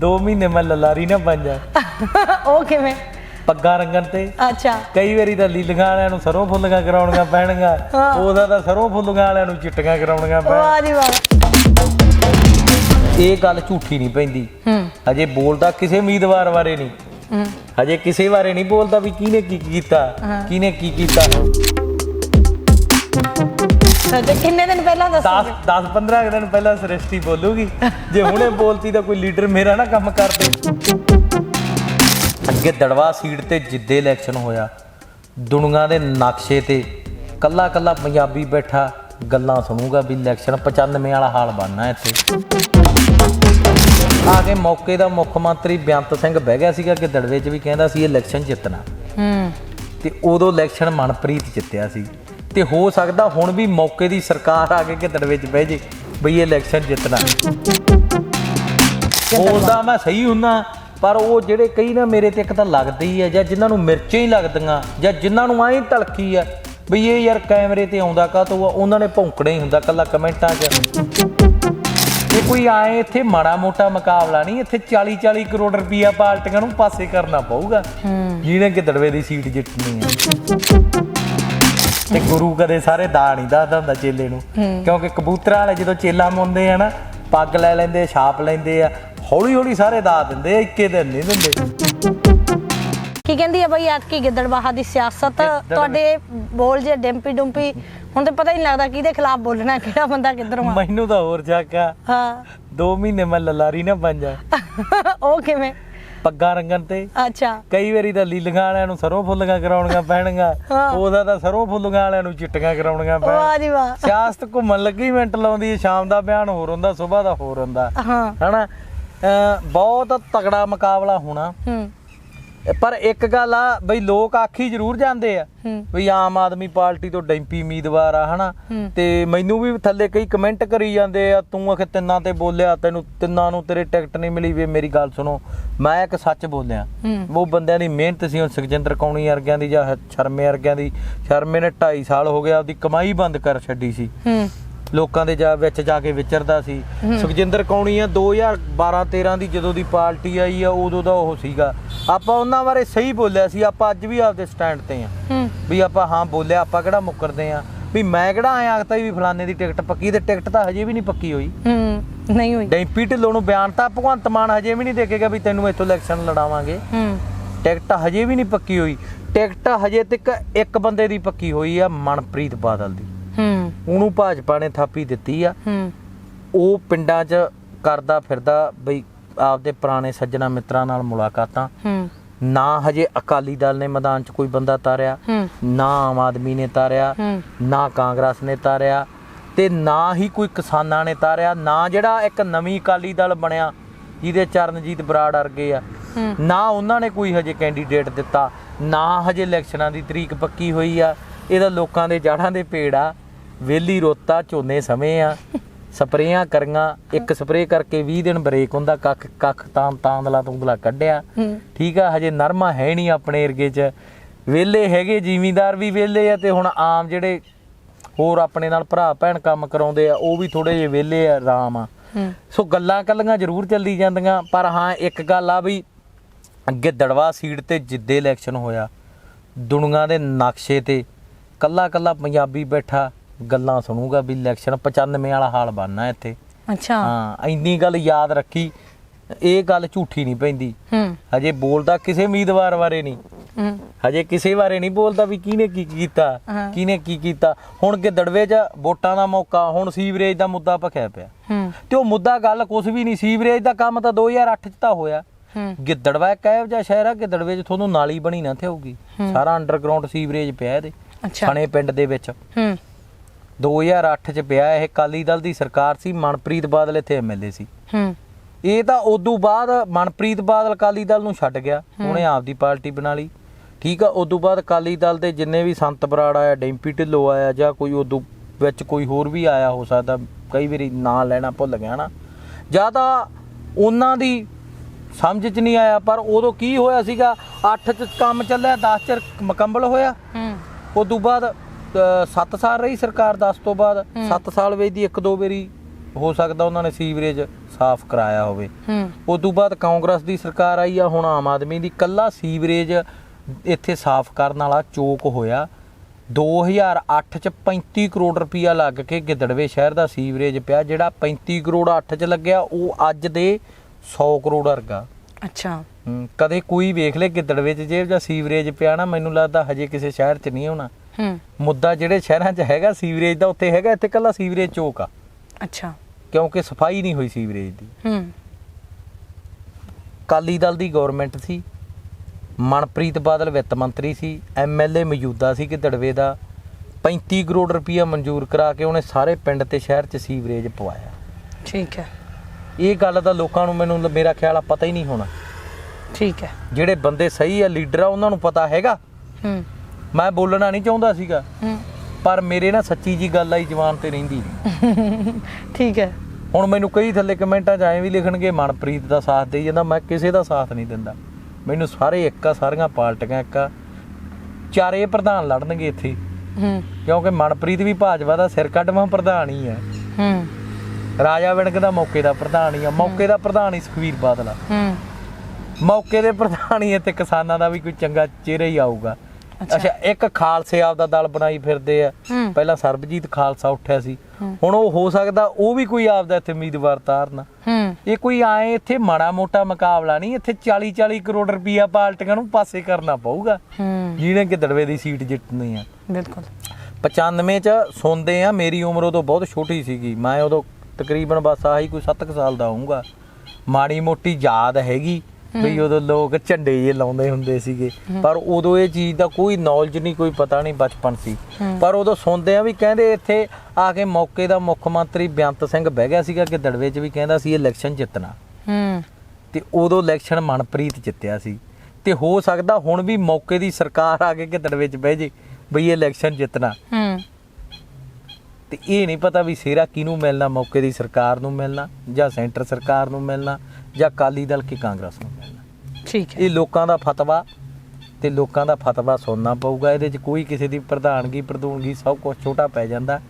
2 ਮਹੀਨੇ ਮੈਂ ਲਲਾਰੀ ਨਾ ਬਣ ਜਾ। ਉਹ ਕਿਵੇਂ? ਪੱਗਾਂ ਰੰਗਣ ਤੇ। ਅੱਛਾ। ਕਈ ਵਾਰੀ ਤਾਂ ਲੀਲੀਆਂ ਵਾਲਿਆਂ ਨੂੰ ਸਰੋਂ ਫੁੱਲੀਆਂ ਕਰਾਉਣੀਆਂ ਪੈਣਗੀਆਂ। ਉਹਦਾ ਤਾਂ ਸਰੋਂ ਫੁੱਲੀਆਂ ਵਾਲਿਆਂ ਨੂੰ ਚਿੱਟੀਆਂ ਕਰਾਉਣੀਆਂ ਪੈਣ। ਵਾਹ ਜੀ ਵਾਹ। ਇਹ ਗੱਲ ਝੂਠੀ ਨਹੀਂ ਪੈਂਦੀ। ਹੂੰ। ਅਜੇ ਬੋਲਦਾ ਕਿਸੇ ਉਮੀਦਵਾਰ ਬਾਰੇ ਨਹੀਂ। ਹਜੇ ਕਿਸੇ ਬਾਰੇ ਨਹੀਂ ਬੋਲਦਾ ਵੀ ਕਿਹਨੇ ਕੀ ਕੀਤਾ ਕਿਹਨੇ ਕੀ ਕੀਤਾ। ਤੇ ਕਿੰਨੇ ਦਿਨ ਪਹਿਲਾਂ 10 ਦੱਸੋਗੇ 10 15 ਦਿਨ ਪਹਿਲਾਂ ਸ੍ਰਿਸ਼ਟੀ ਬੋਲੂਗੀ। ਜੇ ਹੁਣੇ ਬੋਲਤੀ ਤਾਂ ਕੋਈ ਲੀਡਰ ਮੇਰਾ ਨਾ ਕੰਮ ਕਰ ਦੇ। ਅੱਗੇ ਦੜਵਾ ਸੀਟ ਤੇ ਜਿੱਦੇ ਇਲੈਕਸ਼ਨ ਹੋਇਆ। ਦੁਨੀਆ ਦੇ ਨਕਸ਼ੇ ਤੇ ਕੱਲਾ ਕੱਲਾ ਪੰਜਾਬੀ ਬੈਠਾ ਗੱਲਾਂ ਸੁਣੂਗਾ ਵੀ ਇਲੈਕਸ਼ਨ 95 ਵਾਲਾ ਹਾਲ ਬਣਨਾ ਇੱਥੇ। ਆ ਕੇ ਮੌਕੇ ਦਾ ਮੁੱਖ ਮੰਤਰੀ ਬੇਅੰਤ ਸਿੰਘ ਬਹਿ ਗਿਆ ਸੀਗਾ ਕਿ ਦੜਵੇ 'ਚ ਵੀ ਕਹਿੰਦਾ ਸੀ ਇਲੈਕਸ਼ਨ ਜਿੱਤਣਾ। ਹੂੰ। ਤੇ ਉਦੋਂ ਇਲੈਕਸ਼ਨ ਮਨਪ੍ਰੀਤ ਜਿੱਤਿਆ ਸੀ। ਤੇ ਹੋ ਸਕਦਾ ਹੁਣ ਵੀ ਮੌਕੇ ਦੀ ਸਰਕਾਰ ਆ ਕੇ ਗਿੱਦੜ ਵਿੱਚ ਬਹਿ ਜੇ ਬਈ ਇਹ ਇਲੈਕਸ਼ਨ ਜਿੱਤਣਾ। ਬੋਲਦਾ ਮੈਂ ਸਹੀ ਹੁੰਨਾ ਪਰ ਉਹ ਜਿਹੜੇ ਕਈ ਨਾ ਮੇਰੇ ਤੇ ਇੱਕ ਤਾਂ ਲੱਗਦੇ ਹੀ ਜਾਂ ਜਿਨ੍ਹਾਂ ਨੂੰ ਮਿਰਚਾਂ ਹੀ ਲੱਗਦੀਆਂ ਜਾਂ ਜਿਨ੍ਹਾਂ ਨੂੰ ਐਂ ਧਲਕੀ ਆ ਬਈ ਇਹ ਯਾਰ ਕੈਮਰੇ ਤੇ ਆਉਂਦਾ ਕਾ ਤੋ ਉਹਨਾਂ ਨੇ ਭੌਂਕਣਾ ਹੀ ਹੁੰਦਾ ਕੱਲਾ ਕਮੈਂਟਾਂ 'ਚ। ਇਹ ਕੋਈ ਆਏ ਇੱਥੇ ਮਾੜਾ ਮੋਟਾ ਮੁਕਾਬਲਾ ਨਹੀਂ ਇੱਥੇ 40 40 ਕਰੋੜ ਰੁਪਈਆ ਪਾਰਟੀਆਂ ਨੂੰ ਪਾਸੇ ਕਰਨਾ ਪਊਗਾ। ਜਿਹਨੇ ਗਿੱਦੜਵੇ ਦੀ ਸੀਟ ਜਿੱਤਣੀ ਹੈ ਤੇ ਗੁਰੂ ਕਦੇ ਸਾਰੇ ਦਾ ਨਹੀਂ ਦੱਸਦਾ ਹੁੰਦਾ ਚੇਲੇ ਨੂੰ। ਕਿਉਂਕਿ ਕਬੂਤਰਾਂ ਵਾਲੇ ਜਦੋਂ ਚੇਲਾ ਮੁੰਦੇ ਆ ਨਾ ਪੱਗ ਲੈ ਲੈਂਦੇ ਛਾਪ ਲੈਂਦੇ ਆ ਹੌਲੀ ਹੌਲੀ ਸਾਰੇ ਦਾ ਦਿੰਦੇ ਆ ਇੱਕੇ ਦਿਨ ਨਹੀਂ ਦਿੰਦੇ। ਕੀ ਕਹਿੰਦੀ ਹੈ ਬਈ ਐਤਕੀ ਗਿੱਦੜਬਾਹਾ ਦੀ ਸਿਆਸਤ? ਗਿੱਦੜ- ਤੁਹਾਡੇ ਬੋਲ ਜੇ ਡੈਂਪੀ ਡੁੰਪੀ ਹੁਣ ਤੇ ਪਤਾ ਹੀ ਨਹੀਂ ਲੱਗਦਾ ਕਿਹਦੇ ਖਿਲਾਫ ਬੋਲਣਾ ਕਿਹੜਾ ਬੰਦਾ ਕਿੱਧਰੋਂ ਆ। ਮੈਨੂੰ ਤਾਂ ਹੋਰ ਜਾਕਾ ਹਾਂ। 2 ਮਹੀਨੇ ਮੈਂ ਲਲਾਰੀ ਨਾ ਬਣ ਜਾ। ਉਹ ਕਿਵੇਂ? ਪੱਗਾਂ ਰੰਗਣ ਤੇ। ਅੱਛਾ। ਕਈ ਵਾਰੀ ਤਾਂ ਲੀਲੀਆਂ ਵਾਲਿਆਂ ਨੂੰ ਸਰੋਂ ਫੁੱਲੀਆਂ ਕਰਾਉਣੀਆਂ ਪੈਣਗੀਆਂ। ਉਹਦਾ ਤਾਂ ਸਰੋਂ ਫੁੱਲੀਆਂ ਵਾਲਿਆਂ ਨੂੰ ਚਿੱਟੀਆਂ ਕਰਾਉਣੀਆਂ ਪੈਣ। ਵਾਹ ਜੀ ਵਾਹ। ਸਿਆਸਤ ਘੁੰਮਣ ਲੱਗੀ ਮਿੰਟ ਲਾਉਂਦੀ ਹੈ ਸ਼ਾਮ ਦਾ ਬਿਆਨ ਹੋਰ ਹੁੰਦਾ ਸਵੇਰ ਦਾ ਹੋਰ ਹੁੰਦਾ। ਹਾਂ। ਹਨਾ? ਬਹੁਤ ਤਗੜਾ ਮੁਕਾਬਲਾ ਹੋਣਾ। ਹੂੰ। ਪਰ ਇੱਕ ਗੱਲ ਆ ਬਈ ਲੋਕ ਆਖੀ ਜ਼ਰੂਰ ਜਾਂਦੇ ਆ ਵੀ ਆਮ ਆਦਮੀ ਪਾਰਟੀ ਤੋਂ ਡੈਂਪੀ ਉਮੀਦਵਾਰ ਆ ਹਨਾ। ਤੇ ਮੈਨੂੰ ਵੀ ਥੱਲੇ ਕਈ ਕਮੈਂਟ ਕਰੀ ਜਾਂਦੇ ਆ ਤੂੰ ਆਖੇ ਤਿੰਨਾਂ ਤੇ ਬੋਲਿਆ ਤੈਨੂੰ ਤਿੰਨਾਂ ਨੂੰ ਤੇਰੇ ਟਿਕਟ ਨਹੀਂ ਮਿਲੀ ਵੇ ਮੇਰੀ ਗੱਲ ਸੁਣੋ। ਮੈਂ ਇੱਕ ਸੱਚ ਬੋਲਿਆ। ਉਹ ਬੰਦਿਆਂ ਦੀ ਮਿਹਨਤ ਸੀ ਹੁਣ ਸੁਖਜਿੰਦਰ ਕੌਣੀ ਵਰਗਿਆਂ ਦੀ ਜਾਂ ਸ਼ਰਮੇ ਵਰਗਿਆਂ ਦੀ। ਸ਼ਰਮੇ ਨੇ 2.5 ਸਾਲ ਹੋ ਗਿਆ ਆਪਦੀ ਕਮਾਈ ਬੰਦ ਕਰ ਛੱਡੀ ਸੀ। ਲੋਕਾਂ ਦੇ ਜਾ ਵਿੱਚ ਜਾ ਕੇ ਵਿਚਰਦਾ ਸੀ। ਸੁਖਜਿੰਦਰ ਕੌਣੀ ਆ 2012 13 ਦੀ ਜਦੋਂ ਦੀ ਪਾਰਟੀ ਆਈ ਆ ਉਦੋਂ ਦਾ ਉਹ ਸੀਗਾ। ਆਪਾਂ ਉਹਨਾਂ ਬਾਰੇ ਸਹੀ ਬੋਲਿਆ ਸੀ ਆਪਾਂ ਅੱਜ ਵੀ ਆਪਦੇ ਸਟੈਂਡ ਤੇ ਆ। ਵੀ ਆਪਾਂ ਹਾਂ ਬੋਲਿਆ ਆਪਾਂ ਕਿਹੜਾ ਮੁੱਕਰਦੇ ਆ? ਵੀ ਮੈਂ ਕਿਹੜਾ ਆਇਆ ਆਖਤਾ ਵੀ ਫਲਾਣੇ ਦੀ ਟਿਕਟ ਪੱਕੀ ਤੇ ਟਿਕਟ ਤਾਂ ਹਜੇ ਵੀ ਨਹੀਂ ਪੱਕੀ ਹੋਈ। ਹੂੰ ਨਹੀਂ ਹੋਈ। ਡੈਂਪੀ ਢਿੱਲੋਂ ਨੂੰ ਬਿਆਨ ਤਾਂ ਭਗਵੰਤ ਮਾਨ ਹਜੇ ਵੀ ਨਹੀਂ ਦੇਖੇਗਾ ਵੀ ਤੈਨੂੰ ਇੱਥੋਂ ਇਲੈਕਸ਼ਨ ਲੜਾਵਾਂਗੇ। ਹੂੰ। ਟਿਕਟ ਹਜੇ ਵੀ ਨਹੀਂ ਪੱਕੀ ਹੋਈ। ਟਿਕਟ ਹਜੇ ਤੱਕ ਇੱਕ ਬੰਦੇ ਦੀ ਪੱਕੀ ਹੋਈ ਆ ਮਨਪ੍ਰੀਤ ਬਾਦਲ ਦੀ। ਉਹਨੂੰ ਭਾਜਪਾ ਨੇ ਥਾਪੀ ਦਿੱਤੀ ਆ। ਹੂੰ। ਉਹ ਪਿੰਡਾਂ 'ਚ ਕਰਦਾ ਫਿਰਦਾ ਬਈ ਆਪਦੇ ਪੁਰਾਣੇ ਸੱਜਣਾ ਮਿੱਤਰਾਂ ਨਾਲ ਮੁਲਾਕਾਤਾਂ। ਹੂੰ। ਨਾ ਹਜੇ ਅਕਾਲੀ ਦਲ ਨੇ ਮੈਦਾਨ 'ਚ ਕੋਈ ਬੰਦਾ ਤਾਰਿਆ। ਨਾ ਆਮ ਆਦਮੀ ਨੇ ਤਾਰਿਆ। ਨਾ ਕਾਂਗਰਸ ਨੇ ਤਾਰਿਆ ਤੇ ਨਾ ਹੀ ਕੋਈ ਕਿਸਾਨਾਂ ਨੇ ਤਾਰਿਆ। ਨਾ ਜਿਹੜਾ ਇੱਕ ਨਵੀਂ ਅਕਾਲੀ ਦਲ ਬਣਿਆ ਜਿਹਦੇ ਚਰਨਜੀਤ ਬਰਾੜ ਵਰਗੇ ਆ। ਨਾ ਉਹਨਾਂ ਨੇ ਕੋਈ ਹਜੇ ਕੈਂਡੀਡੇਟ ਦਿੱਤਾ। ਨਾ ਹਜੇ ਇਲੈਕਸ਼ਨਾਂ ਦੀ ਤਰੀਕ ਪੱਕੀ ਹੋਈ ਆ। ਇਹਦਾ ਲੋਕਾਂ ਦੇ ਜੜਾਂ ਦੇ ਪੇੜ ਆ। ਵੇਲੀ ਰੋਤਾ ਝੋਨੇ ਸਮੇਂ ਆ ਸਪਰੇਆਂ ਕਰੀਆਂ ਇੱਕ ਸਪਰੇਅ ਕਰਕੇ 20 ਦਿਨ ਬ੍ਰੇਕ ਹੁੰਦਾ ਕੱਖ ਕੱਖ ਤਾਂ ਤਾਂਦਲਾ ਤੁੰਦਲਾ ਕੱਢਿਆ। ਠੀਕ ਆ ਹਜੇ ਨਰਮਾ ਹੈ ਨਹੀਂ ਆਪਣੇ ਏਰੀਏ 'ਚ। ਵਿਹਲੇ ਹੈਗੇ ਜ਼ਿਮੀਂਦਾਰ ਵੀ ਵਿਹਲੇ ਆ ਤੇ ਹੁਣ ਆਮ ਜਿਹੜੇ ਹੋਰ ਆਪਣੇ ਨਾਲ ਭਰਾ ਭੈਣ ਕੰਮ ਕਰਾਉਂਦੇ ਆ ਉਹ ਵੀ ਥੋੜੇ ਜਿਹੇ ਵਿਹਲੇ ਆ ਆਰਾਮ ਆ। ਸੋ ਗੱਲਾਂ ਕੱਲੀਆਂ ਜ਼ਰੂਰ ਚੱਲੀ ਜਾਂਦੀਆਂ ਪਰ ਹਾਂ ਇੱਕ ਗੱਲ ਆ ਵੀ ਅੱਗੇ ਦੜਵਾ ਸੀਟ ਤੇ ਜਿੱਦੇ ਇਲੈਕਸ਼ਨ ਹੋਇਆ ਦੁਨੀਆ ਦੇ ਨਕਸ਼ੇ ਤੇ ਕੱਲਾ ਕੱਲਾ ਪੰਜਾਬੀ ਬੈਠਾ ਗੱਲਾਂ ਸੁਣੂਗਾ ਵੀ ਇਲੈਕਸ਼ਨ 95 ਵਾਲਾ ਹਾਲ ਬਣਨਾ ਇੱਥੇ। ਅੱਛਾ। ਹਾਂ ਇੰਨੀ ਗੱਲ ਯਾਦ ਰੱਖੀ ਇਹ ਗੱਲ ਝੂਠੀ ਨਹੀਂ ਪੈਂਦੀ। ਹੂੰ। ਹਜੇ ਬੋਲਦਾ ਕਿਸੇ ਉਮੀਦਵਾਰ ਬਾਰੇ ਨਹੀਂ। ਹੂੰ। ਹਜੇ ਕਿਸੇ ਬਾਰੇ ਨਹੀਂ ਬੋਲਦਾ ਵੀ ਕਿਹਨੇ ਕੀ ਕੀਤਾ ਹਾਂ। ਕਿਹਨੇ ਕੀ ਕੀਤਾ। ਹੁਣ ਗਿੱਦੜਵੇ 'ਚ ਵੋਟਾਂ ਦਾ ਮੌਕਾ ਹੁਣ ਸੀਵਰੇਜ ਦਾ ਮੁੱਦਾ ਭਖਿਆ ਪਿਆ। ਹੂੰ। ਤੇ ਉਹ ਮੁੱਦਾ ਗੱਲ ਕੁਝ ਵੀ ਨਹੀਂ ਸੀਵਰੇਜ ਦਾ ਕੰਮ ਤਾਂ 2008 'ਚ ਤਾਂ ਹੋਇਆ। ਹੂੰ। ਗਿੱਦੜਵਾ ਇੱਕ ਇਹੋ ਜਿਹਾ ਸ਼ਹਿਰ ਆ ਗਿੱਦੜਵੇ 'ਚ ਤੁਹਾਨੂੰ ਨਾਲੀ ਬਣੀ ਨਾ ਥੇਊਗੀ ਸਾਰਾ ਅੰਡਰਗਰਾਉਂਡ ਸੀਵਰੇਜ ਪਿਆ ਇਹਦੇ ਅੱਛਾ। ਥਣੇ ਪਿੰਡ ਦੇ ਵਿੱਚ। ਹੂੰ। 2008 'ਚ ਪਿਆ ਇਹ ਕਾਲੀ ਦਲ ਦੀ ਸਰਕਾਰ ਸੀ ਮਨਪ੍ਰੀਤ ਬਾਦਲ ਇੱਥੇ ਐਮਐਲਏ ਸੀ। ਹੂੰ। ਇਹ ਤਾਂ ਉਦੋਂ ਬਾਅਦ ਮਨਪ੍ਰੀਤ ਬਾਦਲ ਅਕਾਲੀ ਦਲ ਨੂੰ ਛੱਡ ਗਿਆ ਉਹਨੇ ਆਪਦੀ ਪਾਰਟੀ ਬਣਾ ਲਈ। ਠੀਕ ਆ ਉਦੋਂ ਬਾਅਦ ਅਕਾਲੀ ਦਲ ਦੇ ਜਿੰਨੇ ਵੀ ਸੰਤ ਬਰਾੜ ਆਇਆ ਡੈਂਪੀ ਢਿੱਲੋਂ ਆਇਆ ਜਾਂ ਕੋਈ ਉਦੋਂ ਵਿੱਚ ਕੋਈ ਹੋਰ ਵੀ ਆਇਆ ਹੋ ਸਕਦਾ ਕਈ ਵਾਰੀ ਨਾਂ ਲੈਣਾ ਭੁੱਲ ਗਿਆ ਨਾ। ਜਾਂ ਤਾਂ ਉਹਨਾਂ ਦੀ ਸਮਝ 'ਚ ਨਹੀਂ ਆਇਆ ਪਰ ਉਦੋਂ ਕੀ ਹੋਇਆ ਸੀਗਾ 8 'ਚ ਕੰਮ ਚੱਲਿਆ 10 'ਚ ਮੁਕੰਮਲ ਹੋਇਆ। ਹੂੰ। ਉਦੋਂ ਬਾਅਦ 7 ਸਾਲ ਰਹੀ ਸਰਕਾਰ 10 ਤੋਂ ਬਾਅਦ 7 ਸਾਲ ਵੇਚ ਦੀ ਇੱਕ ਦੋ ਵਾਰੀ ਹੋ ਸਕਦਾ ਉਹਨਾਂ ਨੇ ਸੀਵਰੇਜ ਸਾਫ਼ ਕਰਾਇਆ ਹੋਵੇ। ਉਸ ਤੋਂ ਬਾਅਦ ਕਾਂਗਰਸ ਦੀ ਸਰਕਾਰ ਆਈ ਆ ਹੁਣ ਆਮ ਆਦਮੀ ਦੀ। ਕੱਲਾ ਸੀਵਰੇਜ ਇੱਥੇ ਸਾਫ਼ ਕਰਨ ਵਾਲਾ ਚੋਕ ਹੋਇਆ। 2008 ਚ 35 ਕਰੋੜ ਰੁਪਇਆ ਲੱਗ ਕੇ ਗਿੱਦੜਵੇ ਸ਼ਹਿਰ ਦਾ ਸੀਵਰੇਜ ਪਿਆ ਜਿਹੜਾ 35 ਕਰੋੜ 8 ਚ ਲੱਗਿਆ ਉਹ ਅੱਜ ਦੇ 100 ਕਰੋੜ ਵਰਗਾ। ਅੱਛਾ। ਕਦੇ ਕੋਈ ਵੇਖ ਲੇ ਗਿੱਦੜਵੇ ਚ ਜੇ ਜਾਂ ਸੀਵਰੇਜ ਪਿਆ ਨਾ ਮੈਨੂੰ ਲੱਗਦਾ ਹਜੇ ਕਿਸੇ ਸ਼ਹਿਰ ਚ ਨਹੀਂ ਹੋਣਾ ਹੂੰ। ਮੁੱਦਾ ਜਿਹੜੇ ਸ਼ਹਿਰਾਂ 'ਚ ਹੈਗਾ ਸੀਵਰੇਜ ਦਾ ਉੱਥੇ ਹੈਗਾ ਇੱਥੇ ਕੱਲਾ ਸੀਵਰੇਜ ਚੋਕ ਆ। ਅੱਛਾ। ਕਿਉਂਕਿ ਸਫ਼ਾਈ ਨਹੀਂ ਹੋਈ ਸੀਵਰੇਜ ਦੀ। ਹੂੰ। ਕਾਲੀ ਦਲ ਦੀ ਗਵਰਨਮੈਂਟ ਸੀ ਮਨਪ੍ਰੀਤ ਬਾਦਲ ਵਿੱਤ ਮੰਤਰੀ ਸੀ ਐਮਐਲਏ ਮੌਜੂਦਾ ਸੀ ਕਿ ਦੜਵੇ ਦਾ 35 ਕਰੋੜ ਰੁਪਇਆ ਮਨਜ਼ੂਰ ਕਰਾ ਕੇ ਉਹਨੇ ਸਾਰੇ ਪਿੰਡ ਤੇ ਸ਼ਹਿਰ 'ਚ ਸੀਵਰੇਜ ਪਵਾਇਆ। ਠੀਕ ਹੈ। ਇਹ ਗੱਲ ਦਾ ਲੋਕਾਂ ਨੂੰ ਮੈਨੂੰ ਮੇਰਾ ਖਿਆਲ ਆ ਪਤਾ ਹੀ ਨਹੀਂ ਹੋਣਾ। ਠੀਕ ਹੈ। ਜਿਹੜੇ ਬੰਦੇ ਸਹੀ ਆ ਲੀਡਰ ਆ ਉਹਨਾਂ ਨੂੰ ਪਤਾ ਹੈਗਾ। ਹੂੰ। ਮੈਂ ਬੋਲਣਾ ਨਹੀਂ ਚਾਹੁੰਦਾ ਸੀਗਾ। ਪਰ ਮੇਰੇ ਨਾ ਸੱਚੀ ਜੀ ਗੱਲ ਆਈ ਜਵਾਨ ਤੇ ਰਹਿੰਦੀ ਠੀਕ ਹੈ। ਹੁਣ ਮੈਨੂੰ ਕਈ ਥੱਲੇ ਕਮੈਂਟਾਂ 'ਚ ਐਂ ਵੀ ਲਿਖਣਗੇ ਮਨਪ੍ਰੀਤ ਦਾ ਸਾਥ ਦੇਈ ਜਾਂਦਾ ਮੈਂ ਕਿਸੇ ਦਾ ਸਾਥ ਨਹੀਂ ਦਿੰਦਾ। ਮੈਨੂੰ ਸਾਰੇ ਇੱਕ ਆ ਸਾਰੀਆਂ ਪਾਰਟੀਆਂ ਇੱਕ ਆ। ਚਾਰੇ ਪ੍ਰਧਾਨ ਲੜਨਗੇ ਇੱਥੇ। ਹੂੰ। ਕਿਉਂਕਿ ਮਨਪ੍ਰੀਤ ਵੀ ਭਾਜਪਾ ਦਾ ਸਿਰ ਕੱਢਵਾਂ ਪ੍ਰਧਾਨ ਹੀ ਆ ਹੂੰ। ਰਾਜਾ ਵਿਣਕ ਦਾ ਮੌਕੇ ਦਾ ਪ੍ਰਧਾਨ ਹੀ ਆ। ਮੌਕੇ ਦਾ ਪ੍ਰਧਾਨ ਹੀ ਸੁਖਵੀਰ ਬਾਦਲ ਆ। ਹੂੰ। ਮੌਕੇ ਦੇ ਪ੍ਰਧਾਨ ਹੀ ਇੱਥੇ ਕਿਸਾਨਾਂ ਦਾ ਵੀ ਕੋਈ ਚੰਗਾ ਚਿਹਰਾ ਹੀ ਆਊਗਾ। ਅੱਛਾ। ਇੱਕ ਖਾਲਸੇ ਆਪ ਦਾ ਦਲ ਬਣਾਈ ਫਿਰਦੇ ਆ। ਪਹਿਲਾਂ ਸਰਬਜੀਤ ਖਾਲਸਾ ਉੱਠਿਆ ਸੀ। ਹੁਣ ਉਹ ਹੋ ਸਕਦਾ ਉਹ ਵੀ ਕੋਈ ਆਪ ਦਾ ਇੱਥੇ ਉਮੀਦਵਾਰ ਤਾਰਨ। ਇਹ ਕੋਈ ਆਏ ਇੱਥੇ ਮਾੜਾ ਮੋਟਾ ਮੁਕਾਬਲਾ ਨਹੀਂ ਇੱਥੇ 40 40 ਕਰੋੜ ਰੁਪਈਆ ਪਾਰਟੀਆਂ ਨੂੰ ਪਾਸੇ ਕਰਨਾ ਪਊਗਾ। ਜਿਹਨੇ ਕਿ ਦੜਵੇ ਦੀ ਸੀਟ ਜਿੱਤਣੀ ਆ। ਬਿਲਕੁਲ। 95 ਚ ਸੁਣਦੇ ਆ ਮੇਰੀ ਉਮਰ ਉਦੋਂ ਬਹੁਤ ਛੋਟੀ ਸੀਗੀ। ਮੈਂ ਉਦੋਂ ਤਕਰੀਬਨ ਬਸ ਆਹੀ ਕੋਈ 7 ਕੁ ਸਾਲ ਦਾ ਹੋਊਗਾ। ਮਾੜੀ ਮੋਟੀ ਯਾਦ ਹੈਗੀ। ਵੀ ਉਦੋਂ ਲੋਕ ਝੰਡੇ ਜੇ ਲਾਉਂਦੇ ਹੁੰਦੇ ਸੀਗੇ। ਪਰ ਉਦੋਂ ਇਹ ਚੀਜ਼ ਦਾ ਕੋਈ ਨੌਲੇਜ ਨਹੀਂ ਕੋਈ ਪਤਾ ਨਹੀਂ ਬਚਪਨ ਸੀ। ਪਰ ਉਦੋਂ ਸੁਣਦੇ ਆ ਵੀ ਕਹਿੰਦੇ ਇੱਥੇ ਆ ਕੇ ਮੌਕੇ ਦਾ ਮੁੱਖ ਮੰਤਰੀ ਬੇਅੰਤ ਸਿੰਘ ਬਹਿ ਗਿਆ ਸੀਗਾ ਕਿ ਦੜਵੇ 'ਚ ਵੀ ਕਹਿੰਦਾ ਸੀ ਇਲੈਕਸ਼ਨ ਜਿੱਤਣਾ। ਤੇ ਉਦੋਂ ਇਲੈਕਸ਼ਨ ਮਨਪ੍ਰੀਤ ਜਿੱਤਿਆ ਸੀ। ਤੇ ਹੋ ਸਕਦਾ ਹੁਣ ਵੀ ਮੌਕੇ ਦੀ ਸਰਕਾਰ ਆ ਕੇ ਗਿੱਦੜ ਵਿੱਚ ਬਹਿ ਜੇ ਬਈ ਇਹ ਇਲੈਕਸ਼ਨ ਜਿੱਤਣਾ। ਤੇ ਇਹ ਨਹੀਂ ਪਤਾ ਵੀ ਸੇਰਾ ਕਿਹਨੂੰ ਮਿਲਣਾ ਮੌਕੇ ਦੀ ਸਰਕਾਰ ਨੂੰ ਮਿਲਣਾ ਜਾਂ ਸੈਂਟਰ ਸਰਕਾਰ ਨੂੰ ਮਿਲਣਾ ਜਾਂ ਕਾਲੀ ਦਲ ਕੀ ਕਾਂਗਰਸ ਨੂੰ ਠੀਕ ਹੈ। ਇਹ ਲੋਕਾਂ ਦਾ ਫਤਵਾ ਤੇ ਲੋਕਾਂ ਦਾ ਫਤਵਾ ਸੁਣਨਾ ਪਊਗਾ। ਇਹਦੇ 'ਚ ਕੋਈ ਕਿਸੇ ਦੀ ਪ੍ਰਧਾਨਗੀ ਪ੍ਰਧੂਨਗੀ ਸਭ ਕੁਝ ਛੋਟਾ ਪੈ ਜਾਂਦਾ।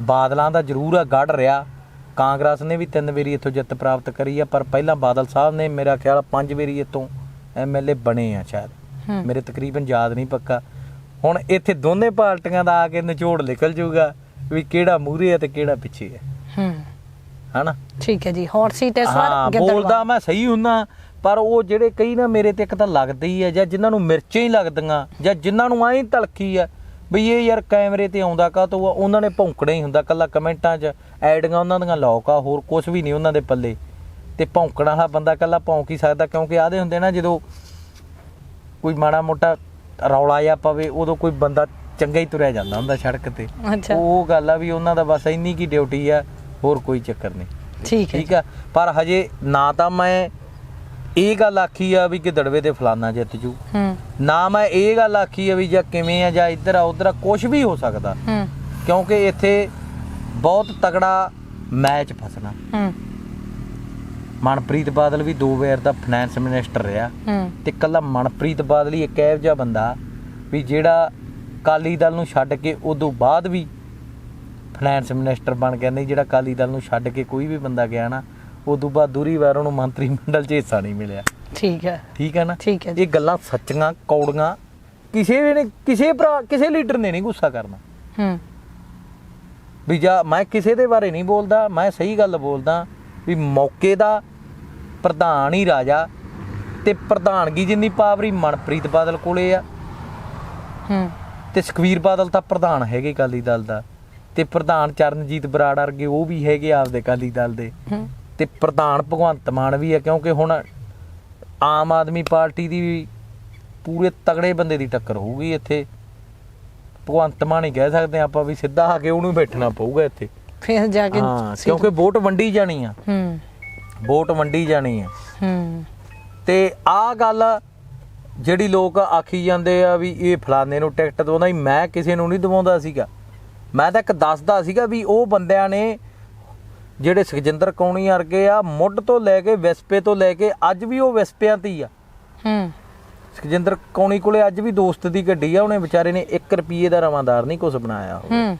ਬਾਦਲਾਂ ਦਾ ਜ਼ਰੂਰ ਆ ਗੜ ਰਿਹਾ। ਕਾਂਗਰਸ ਨੇ ਵੀ ਤਿੰਨ ਵਾਰੀ ਇੱਥੋਂ ਜਿੱਤ ਪ੍ਰਾਪਤ ਕਰੀ ਆ ਪਰ ਪਹਿਲਾਂ ਬਾਦਲ ਸਾਹਿਬ ਨੇ ਮੇਰਾ ਖਿਆਲ ਪੰਜ ਵਾਰੀ ਇੱਥੋਂ ਐਮਐਲਏ ਬਣੇ ਆ ਸ਼ਾਇਦ। ਹੂੰ। ਮੇਰੇ ਤਕਰੀਬਨ ਯਾਦ ਨਹੀਂ ਪੱਕਾ। ਹੁਣ ਇੱਥੇ ਦੋਨੇ ਪਾਰਟੀਆਂ ਦਾ ਆ ਕੇ ਨਿਚੋੜ ਨਿਕਲ ਜਾਊਗਾ ਵੀ ਕਿਹੜਾ ਮੂਹਰੇ ਆ ਤੇ ਕਿਹੜਾ ਪਿੱਛੇ ਆ। ਹੂੰ। ਹਨਾ? ਠੀਕ ਹੈ ਜੀ ਹੌਟ ਸੀਟ ਇਸ ਵਾਰ ਹਾਂ। ਬੋਲਦਾ ਮੈਂ ਸਹੀ ਹੁੰਨਾ ਪਰ ਉਹ ਜਿਹੜੇ ਕਈ ਨਾ ਮੇਰੇ ਤੇ ਇੱਕ ਤਾਂ ਲੱਗਦੇ ਹੀ ਆ ਜਾਂ ਜਿਨ੍ਹਾਂ ਨੂੰ ਮਿਰਚਾਂ ਹੀ ਲੱਗਦੀਆਂ ਜਾਂ ਜਿਨ੍ਹਾਂ ਨੂੰ ਐਂ ਧਲਕੀ ਆ ਵੀ ਇਹ ਯਾਰ ਕੈਮਰੇ ਤੇ ਆਉਂਦਾ ਕਾ ਤੋ ਉਹਨਾਂ ਨੇ ਭੌਂਕਣਾ ਹੀ ਹੁੰਦਾ ਕੱਲਾ ਕਮੈਂਟਾਂ 'ਚ ਐਡੀਆਂ ਉਹਨਾਂ ਦੀਆਂ ਲੋਕ ਆ ਹੋਰ ਕੁਝ ਵੀ ਨਹੀਂ ਉਹਨਾਂ ਦੇ ਪੱਲੇ। ਤੇ ਭੌਂਕਣ ਵਾਲਾ ਬੰਦਾ ਕੱਲਾ ਭੌਂਕ ਹੀ ਸਕਦਾ ਕਿਉਂਕਿ ਆਦੇ ਹੁੰਦੇ ਨਾ ਜਦੋਂ ਕੋਈ ਮਾੜਾ ਮੋਟਾ ਰੌਲਾ ਜਾਂ ਪਵੇ ਉਦੋਂ ਕੋਈ ਬੰਦਾ ਚੰਗਾ ਹੀ ਤੁਰਿਆ ਜਾਂਦਾ ਹੁੰਦਾ ਸੜਕ ਤੇ। ਉਹ ਗੱਲ ਆ ਵੀ ਉਹਨਾਂ ਦਾ ਬਸ ਇੰਨੀ ਕੀ ਡਿਊਟੀ ਆ ਹੋਰ ਕੋਈ ਚੱਕਰ ਨਹੀਂ। ਠੀਕ ਹੈ। ਠੀਕ ਆ? ਪਰ ਹਜੇ ਨਾ ਤਾਂ ਮੈਂ ਇਹ ਗੱਲ ਆਖੀ ਆ ਵੀ ਕਿ ਦੜਵੇ ਤੇ ਫਲਾਨਾ ਜਿੱਤ ਜੂ। ਹੂੰ। ਨਾ ਮੈਂ ਇਹ ਗੱਲ ਆਖੀ ਆ ਵੀ ਜਾਂ ਕਿਵੇਂ ਆ ਜਾਂ ਇੱਧਰ ਆ ਉੱਧਰ ਆ ਕੁਝ ਵੀ ਹੋ ਸਕਦਾ। ਹੂੰ। ਕਿਉਂਕਿ ਇੱਥੇ ਬਹੁਤ ਤਗੜਾ ਮੈਚ ਫਸਣਾ। ਹੂੰ। ਮਨਪ੍ਰੀਤ ਬਾਦਲ ਵੀ ਦੋ ਵਾਰ ਦਾ ਫਾਈਨੈਂਸ ਮਿਨਿਸਟਰ ਰਿਹਾ। ਹੂੰ। ਤੇ ਕੱਲਾ ਮਨਪ੍ਰੀਤ ਬਾਦਲ ਹੀ ਇੱਕ ਇਹੋ ਜਿਹਾ ਬੰਦਾ ਵੀ ਜਿਹੜਾ ਕਾਲੀ ਦਲ ਨੂੰ ਛੱਡ ਕੇ ਉਦੋਂ ਬਾਅਦ ਵੀ ਫਾਈਨੈਂਸ ਮਿਨਿਸਟਰ ਬਣ ਗਿਆ। ਨਹੀਂ ਜਿਹੜਾ ਕਾਲੀ ਦਲ ਨੂੰ ਛੱਡ ਕੇ ਕੋਈ ਵੀ ਬੰਦਾ ਗਿਆ ਨਾ ਉਦੋਂ ਬਾਅਦ ਦੂਰੀ ਵਾਰ ਉਹਨੂੰ ਮੰਤਰੀ ਮੰਡਲ 'ਚ ਹਿੱਸਾ ਨਹੀਂ ਮਿਲਿਆ। ਠੀਕ ਹੈ। ਠੀਕ ਹੈ ਨਾ? ਠੀਕ ਹੈ ਜੀ। ਇਹ ਗੱਲਾਂ ਸੱਚੀਆਂ ਕੌੜੀਆਂ ਕਿਸੇ ਵੀ ਨੇ ਕਿਸੇ ਭਰਾ ਕਿਸੇ ਲੀਡਰ ਨੇ ਨਹੀਂ ਗੁੱਸਾ ਕਰਨਾ। ਹੂੰ। ਵੀ ਜਾਂ ਮੈਂ ਕਿਸੇ ਦੇ ਬਾਰੇ ਨਹੀਂ ਬੋਲਦਾ ਮੈਂ ਸਹੀ ਗੱਲ ਬੋਲਦਾ ਵੀ ਮੌਕੇ ਦਾ ਪ੍ਰਧਾਨ ਹੀ ਰਾਜਾ ਤੇ ਪ੍ਰਧਾਨਗੀ ਜਿੰਨੀ ਪਾਵਰੀ ਮਨਪ੍ਰੀਤ ਬਾਦਲ ਕੋਲੇ ਆ। ਹੂੰ। ਤੇ ਸੁਖਵੀਰ ਬਾਦਲ ਤਾਂ ਪ੍ਰਧਾਨ ਹੈਗੇ ਅਕਾਲੀ ਦਲ ਦਾ। ਤੇ ਪ੍ਰਧਾਨ ਚਰਨਜੀਤ ਬਰਾੜ ਵਰਗੇ ਉਹ ਵੀ ਹੈਗੇ ਆਪਦੇ ਅਕਾਲੀ ਦਲ ਦੇ। ਹੂੰ। ਤੇ ਪ੍ਰਧਾਨ ਭਗਵੰਤ ਮਾਨ ਵੀ ਹੈ ਕਿਉਂਕਿ ਹੁਣ ਆਮ ਆਦਮੀ ਪਾਰਟੀ ਦੀ ਵੀ ਪੂਰੇ ਤਗੜੇ ਬੰਦੇ ਦੀ ਟੱਕਰ ਹੋਊਗੀ ਇੱਥੇ। ਭਗਵੰਤ ਮਾਨ ਹੀ ਕਹਿ ਸਕਦੇ ਆਪਾਂ ਵੀ ਸਿੱਧਾ ਆ ਕੇ ਉਹਨੂੰ ਬੈਠਣਾ ਪਊਗਾ ਇੱਥੇ। ਫਿਰ ਜਾ ਕੇ ਹਾਂ ਕਿਉਂਕਿ ਵੋਟ ਵੰਡੀ ਜਾਣੀ ਆ। ਹੂੰ। ਵੋਟ ਵੰਡੀ ਜਾਣੀ ਆ। ਹੂੰ। ਤੇ ਆਹ ਗੱਲ ਜਿਹੜੀ ਲੋਕ ਆਖੀ ਜਾਂਦੇ ਆ ਵੀ ਇਹ ਫਲਾਣੇ ਨੂੰ ਟਿਕਟ ਦਵਾਉਂਦਾ ਮੈਂ ਕਿਸੇ ਨੂੰ ਨਹੀਂ ਦਵਾਉਂਦਾ ਸੀਗਾ। ਮੈਂ ਤਾਂ ਇੱਕ ਦੱਸਦਾ ਸੀਗਾ ਵੀ ਉਹ ਬੰਦਿਆਂ ਨੇ ਜਿਹੜੇ ਸੁਖਜਿੰਦਰ ਕੌਣੀ ਵਰਗੇ ਆ ਮੁੱਢ ਤੋਂ ਲੈ ਕੇ ਵਿਸਪੇ ਤੋਂ ਲੈ ਕੇ ਅੱਜ ਵੀ ਉਹ ਵਿਸਪਿਆਂ ਤੇ ਹੀ ਆ। ਹੂੰ। ਸੁਖਜਿੰਦਰ ਕੌਣੀ ਕੋਲੇ ਅੱਜ ਵੀ ਦੋਸਤ ਦੀ ਗੱਡੀ ਆ ਉਹਨੇ ਵਿਚਾਰੇ ਨੇ 1 ਰੁਪਏ ਦਾ ਰਵਾਂਦਾਰ ਨਹੀਂ ਕੁਝ ਬਣਾਇਆ। ਹੂੰ।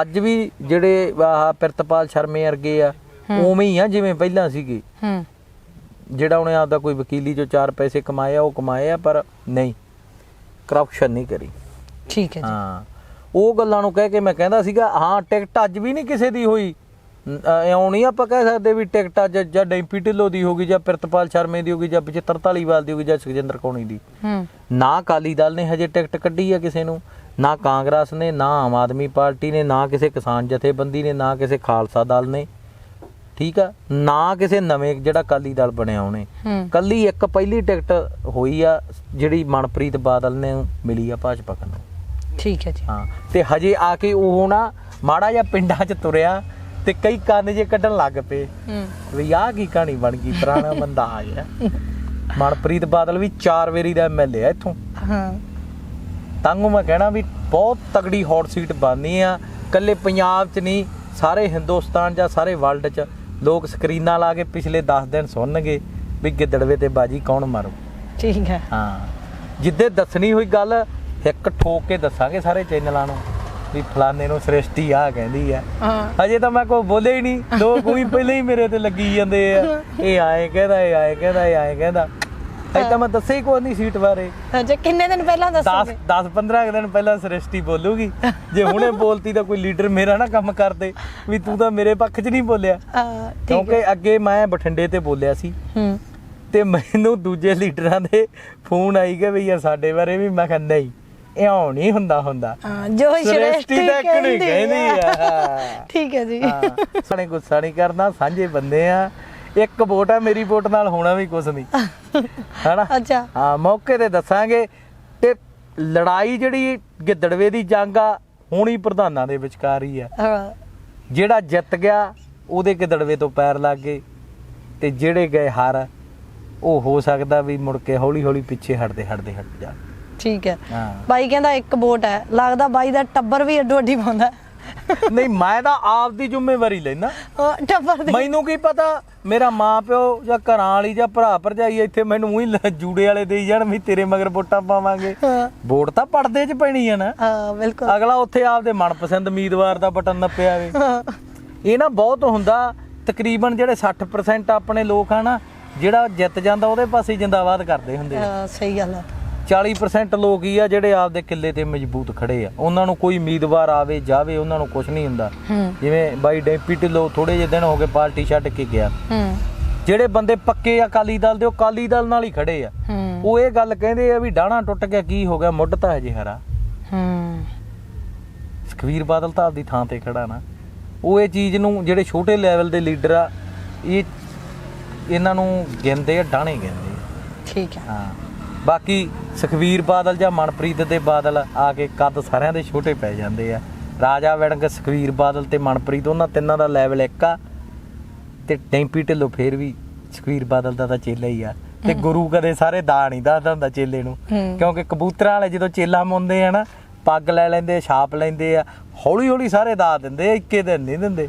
ਅੱਜ ਵੀ ਜਿਹੜੇ ਆਹ ਪ੍ਰਿਤਪਾਲ ਸ਼ਰਮੇ ਵਰਗੇ ਆ ਉਵੇਂ ਹੀ ਆ ਜਿਵੇਂ ਪਹਿਲਾਂ ਸੀਗੇ। ਹੂੰ। ਜਿਹੜਾ ਉਹਨੇ ਆਪਦਾ ਕੋਈ ਵਕੀਲੀ ਜੋ ਚਾਰ ਪੈਸੇ ਕਮਾਏ ਆ ਉਹ ਕਮਾਏ ਆ ਪਰ ਨਹੀਂ ਕਰਪਸ਼ਨ ਨਹੀਂ ਕਰੀ। ਠੀਕ ਹੈ ਜੀ। ਹਾਂ। ਉਹ ਗੱਲਾਂ ਨੂੰ ਕਹਿ ਕੇ ਮੈਂ ਕਹਿੰਦਾ ਸੀਗਾ ਹਾਂ ਟਿਕਟ ਅੱਜ ਵੀ ਨਹੀਂ ਕਿਸੇ ਦੀ ਹੋਈ। ਇਉਂ ਨਹੀਂ ਆਪਾਂ ਕਹਿ ਸਕਦੇ ਵੀ ਟਿਕਟ ਅੱਜ ਜਾਂ ਡੈਂਪੀ ਢਿੱਲੋਂ ਦੀ ਹੋਗੀ ਜਾਂ ਪ੍ਰਿਤਪਾਲ ਸ਼ਰਮੇ ਦੀ ਹੋਗੀ ਜਾਂ ਬਚਿੱਤਰ ਢਾਲੀਵਾਲ ਦੀ ਹੋਗੀ ਜਾਂ ਸੁਖਜਿੰਦਰ ਕੌਣੀ ਦੀ। ਹੂੰ। ਨਾ ਅਕਾਲੀ ਦਲ ਨੇ ਹਜੇ ਟਿਕਟ ਕੱਢੀ ਆ ਕਿਸੇ ਨੂੰ ਨਾ ਕਾਂਗਰਸ ਨੇ ਨਾ ਆਮ ਆਦਮੀ ਪਾਰਟੀ ਨੇ ਨਾ ਕਿਸੇ ਕਿਸਾਨ ਜਥੇਬੰਦੀ ਨੇ ਨਾ ਕਿਸੇ ਖਾਲਸਾ ਦਲ ਨੇ। ਠੀਕ ਆ? ਨਾ ਕਿਸੇ ਨਵੇਂ ਜਿਹੜਾ ਅਕਾਲੀ ਦਲ ਬਣਿਆ ਉਹਨੇ। ਕੱਲੀ ਇੱਕ ਪਹਿਲੀ ਟਿਕਟ ਹੋਈ ਆ ਜਿਹੜੀ ਮਨਪ੍ਰੀਤ ਬਾਦਲ ਨੇ ਮਿਲੀ ਆ ਭਾਜਪਾ ਨੂੰ ਠੀਕ ਹੈ ਜੀ। ਹਾਂ ਤੇ ਹਜੇ ਆ ਕੇ ਉਹ ਨਾ ਮਾੜਾ ਜਿਹਾ ਪਿੰਡਾਂ 'ਚ ਤੁਰਿਆ ਤੇ ਕਈ ਕੰਨ ਜੇ ਕੱਢਣ ਲੱਗ ਪਏ। ਹੂੰ। ਵੀ ਆਹ ਕੀ ਕਹਾਣੀ ਬਣ ਗਈ? ਪੁਰਾਣਾ ਬੰਦਾ ਆ ਗਿਆ। ਮਨਪ੍ਰੀਤ ਬਾਦਲ ਵੀ ਚਾਰ ਵਾਰੀ ਦਾ ਐਮਐਲਏ ਆ ਇੱਥੋਂ। ਹਾਂ। ਤਾਂਗੂ ਮੈਂ ਕਹਿਣਾ ਵੀ ਬਹੁਤ ਤਗੜੀ ਹੌਟ ਸੀਟ ਬਣਨੀ ਆ। ਕੱਲੇ ਪੰਜਾਬ 'ਚ ਨਹੀਂ ਸਾਰੇ ਹਿੰਦੁਸਤਾਨ ਜਾਂ ਸਾਰੇ ਵਰਲਡ 'ਚ ਲੋਕ ਸਕਰੀਨਾਂ ਲਾ ਕੇ ਪਿਛਲੇ 10 ਦਿਨ ਸੁਣਨਗੇ ਵੀ ਗਿੱਦੜਵੇ ਤੇ ਬਾਜੀ ਕੌਣ ਮਾਰੂ ਠੀਕ ਹੈ। ਹਾਂ। ਜਿੱਦੇ ਦੱਸਣੀ ਹੋਈ ਗੱਲ ਇੱਕ ਠੋਕ ਕੇ ਦੱਸਾਂਗੇ ਸਾਰੇ ਚੈਨਲਾਂ ਨੂੰ। ਵੀ ਫਲਾਣੇ ਨੂੰ ਸ੍ਰਿਸ਼ਟੀ ਆ ਕਹਿੰਦੀ ਆ। ਹਾਂ। ਅਜੇ ਤਾਂ ਮੈਂ ਕੋਈ ਬੋਲੇ ਹੀ ਨਹੀਂ। ਲੋਕ ਉਹੀ ਪਹਿਲਾਂ ਹੀ ਮੇਰੇ ਤੇ ਲੱਗੀ ਜਾਂਦੇ ਆ। ਇਹ ਆਏ ਕਹਿੰਦਾ ਇਹ ਆਏ ਕਹਿੰਦਾ ਇਹ ਆਏ ਕਹਿੰਦਾ। ਅਜੇ ਤਾਂ ਮੈਂ ਦੱਸਿਆ ਹੀ ਕੋਈ ਨਹੀਂ ਸੀਟ ਬਾਰੇ। ਅੱਛਾ ਕਿੰਨੇ ਦਿਨ ਪਹਿਲਾਂ 10 ਦੱਸੋਗੇ 10 15 ਦਿਨ ਪਹਿਲਾਂ ਸ੍ਰਿਸ਼ਟੀ ਬੋਲੂਗੀ। ਜੇ ਹੁਣੇ ਬੋਲਤੀ ਤਾਂ ਕੋਈ ਲੀਡਰ ਮੇਰਾ ਨਾ ਕੰਮ ਕਰਦੇ। ਵੀ ਤੂੰ ਤਾਂ ਮੇਰੇ ਪੱਖ 'ਚ ਨਹੀਂ ਬੋਲਿਆ। ਹਾਂ ਕਿਉਂਕਿ ਅੱਗੇ ਮੈਂ ਬਠਿੰਡੇ ਤੇ ਬੋਲਿਆ ਸੀ। ਹੂੰ। ਤੇ ਮੈਨੂੰ ਦੂਜੇ ਲੀਡਰਾਂ ਦੇ ਫੋਨ ਆਈ ਗਏ ਵੀ ਯਾਰ ਸਾਡੇ ਬਾਰੇ ਵੀ ਮੈਂ ਕਿਹਾ ਨਹੀਂ ਇਉਂ ਨਹੀਂ ਹੁੰਦਾ ਹੁੰਦਾ। ਹਾਂ ਜੋ ਸ੍ਰਿਸ਼ਟੀ ਤਾਂ ਹੀ ਕਹਿੰਦੀ ਆ। ਠੀਕ ਹੈ ਜੀ। ਸਾਨੇ ਗੁੱਸਾ ਨਹੀਂ ਕਰਨਾ ਸਾਂਝੇ ਬੰਦੇ ਆ। ਇੱਕ ਵੋਟ ਆ ਮੇਰੀ ਵੋਟ ਨਾਲ ਹੋਣਾ ਵੀ ਕੁਝ ਨਹੀਂ ਹੈਨਾ? ਅੱਛਾ। ਹਾਂ ਮੌਕੇ ਤੇ ਦੱਸਾਂਗੇ ਤੇ ਲੜਾਈ ਜਿਹੜੀ ਗਿੱਦੜਵੇ ਦੀ ਜੰਗ ਆ ਹੋਣੀ ਪ੍ਰਧਾਨਾਂ ਦੇ ਵਿਚਕਾਰ ਹੀ ਆ। ਹਾਂ। ਜਿਹੜਾ ਜਿੱਤ ਗਿਆ ਉਹਦੇ ਗਿੱਦੜਵੇ ਤੋਂ ਪੈਰ ਲੱਗ ਗਏ। ਤੇ ਜਿਹੜੇ ਗਏ ਹਾਰ ਉਹ ਹੋ ਸਕਦਾ ਵੀ ਮੁੜ ਕੇ ਹੌਲੀ ਹੌਲੀ ਪਿੱਛੇ ਹਟਦੇ ਹਟਦੇ ਹਟ ਜਾ ਠੀਕ ਹੈ। ਬਾਈ ਕਹਿੰਦਾ ਇੱਕ ਵੋਟ ਹੈ। ਲੱਗਦਾ ਬਾਈ ਦਾ ਟੱਬਰ ਵੀ ਅੱਡੋ ਅੱਡੀ ਪਾਉਂਦਾ। ਨਹੀਂ ਮੈਂ ਤਾਂ ਆਪ ਦੀ ਜ਼ਿੰਮੇਵਾਰੀ ਲੈਣਾ ਟੱਬਰ ਦੇ। ਮੈਨੂੰ ਕੀ ਪਤਾ ਮੇਰਾ ਮਾਂ ਪਿਓ ਜਾਂ ਘਰਾਂ ਵਾਲੀ ਜਾਂ ਭਰਾ ਭਰਜਾਈ ਇੱਥੇ ਮੈਨੂੰ ਉਹੀ ਜੂੜੇ ਵਾਲੇ ਦੇਈ ਜਾਣ ਵੀ ਤੇਰੇ ਮਗਰ ਵੋਟਾਂ ਪਾਵਾਂਗੇ। ਵੋਟ ਤਾਂ ਪੜਦੇ 'ਚ ਪੈਣੀ ਆ ਨਾ। ਹਾਂ ਬਿਲਕੁਲ। ਅਗਲਾ ਉੱਥੇ ਆਪਦੇ ਮਨਪਸੰਦ ਉਮੀਦਵਾਰ ਦਾ ਬਟਨ ਨੱਪਿਆ ਵੇ। ਇਹ ਨਾ ਬਹੁਤ ਹੁੰਦਾ ਤਕਰੀਬਨ ਜਿਹੜੇ 60% ਆਪਣੇ ਲੋਕ ਆ ਨਾ ਜਿਹੜਾ ਜਿੱਤ ਜਾਂਦਾ ਉਹਦੇ ਪਾਸੇ ਜਿੰਦਾਬਾਦ ਕਰਦੇ ਹੁੰਦੇ ਆ। ਹਾਂ, ਸਹੀ ਗੱਲ ਹੈ 40% ਲੋਕ ਹੀ ਆ ਜਿਹੜੇ ਆਪਦੇ ਕਿੱਲੇ ਤੇ ਮਜ਼ਬੂਤ ਖੜੇ ਆ। ਉਹਨਾਂ ਨੂੰ ਕੋਈ ਉਮੀਦਵਾਰ ਆਵੇ ਜਾਵੇ ਉਹਨਾਂ ਨੂੰ ਕੁਝ ਨਹੀਂ ਹੁੰਦਾ। ਜਿਵੇਂ ਬਾਈ ਡੈਂਪੀ ਢਿੱਲੋਂ ਥੋੜੇ ਜਿਹੇ ਦਿਨ ਹੋ ਗਏ ਪਾਰਟੀ ਛੱਡ ਕੇ ਗਿਆ। ਜਿਹੜੇ ਬੰਦੇ ਪੱਕੇ ਆ ਅਕਾਲੀ ਦਲ ਦੇ ਉਹ ਅਕਾਲੀ ਦਲ ਨਾਲ ਹੀ ਖੜੇ ਆ। ਉਹ ਇਹ ਗੱਲ ਕਹਿੰਦੇ ਆ ਵੀ ਡਾਣਾ ਟੁੱਟ ਗਿਆ ਕੀ ਹੋ ਗਿਆ ਮੁੱਢ ਤਾਂ ਹਜੇ ਹਰਾ। ਹੂੰ। ਸੁਖਵੀਰ ਬਾਦਲ ਤਾਂ ਆਪਦੀ ਥਾਂ ਤੇ ਖੜਾ ਨਾ। ਉਹ ਇਹ ਚੀਜ਼ ਨੂੰ ਜਿਹੜੇ ਛੋਟੇ ਲੈਵਲ ਦੇ ਲੀਡਰ ਆ ਇਹ ਇਹਨਾਂ ਨੂੰ ਗਿਣਦੇ ਆ ਡਾਣੇ ਗਿਣਦੇ ਆ। ਠੀਕ ਹੈ ਹਾਂ। ਬਾਕੀ ਸੁਖਵੀਰ ਬਾਦਲ ਜਾਂ ਮਨਪ੍ਰੀਤ ਦੇ ਬਾਦਲ ਆ ਕੇ ਕੱਦ ਸਾਰਿਆਂ ਦੇ ਛੋਟੇ ਪੈ ਜਾਂਦੇ ਆ। ਰਾਜਾ ਵੜਿੰਗ ਸੁਖਵੀਰ ਬਾਦਲ ਤੇ ਮਨਪ੍ਰੀਤ ਉਹਨਾਂ ਤਿੰਨਾਂ ਦਾ ਲੈਵਲ ਇੱਕ ਆ। ਤੇ ਟੈਂਪੀ ਢਿੱਲੋਂ ਫੇਰ ਵੀ ਸੁਖਵੀਰ ਬਾਦਲ ਦਾ ਤਾਂ ਚੇਲਾ ਹੀ ਆ। ਤੇ ਗੁਰੂ ਕਦੇ ਸਾਰੇ ਦਾ ਨਹੀਂ ਦੱਸਦਾ ਹੁੰਦਾ ਚੇਲੇ ਨੂੰ। ਕਿਉਂਕਿ ਕਬੂਤਰਾਂ ਵਾਲੇ ਜਦੋਂ ਚੇਲਾ ਮੁੰਦੇ ਆ ਨਾ ਪੱਗ ਲੈ ਲੈਂਦੇ ਆ ਛਾਪ ਲੈਂਦੇ ਆ ਹੌਲੀ ਹੌਲੀ ਸਾਰੇ ਦਾ ਦਿੰਦੇ ਇੱਕੇ ਦਿਨ ਨਹੀਂ ਦਿੰਦੇ।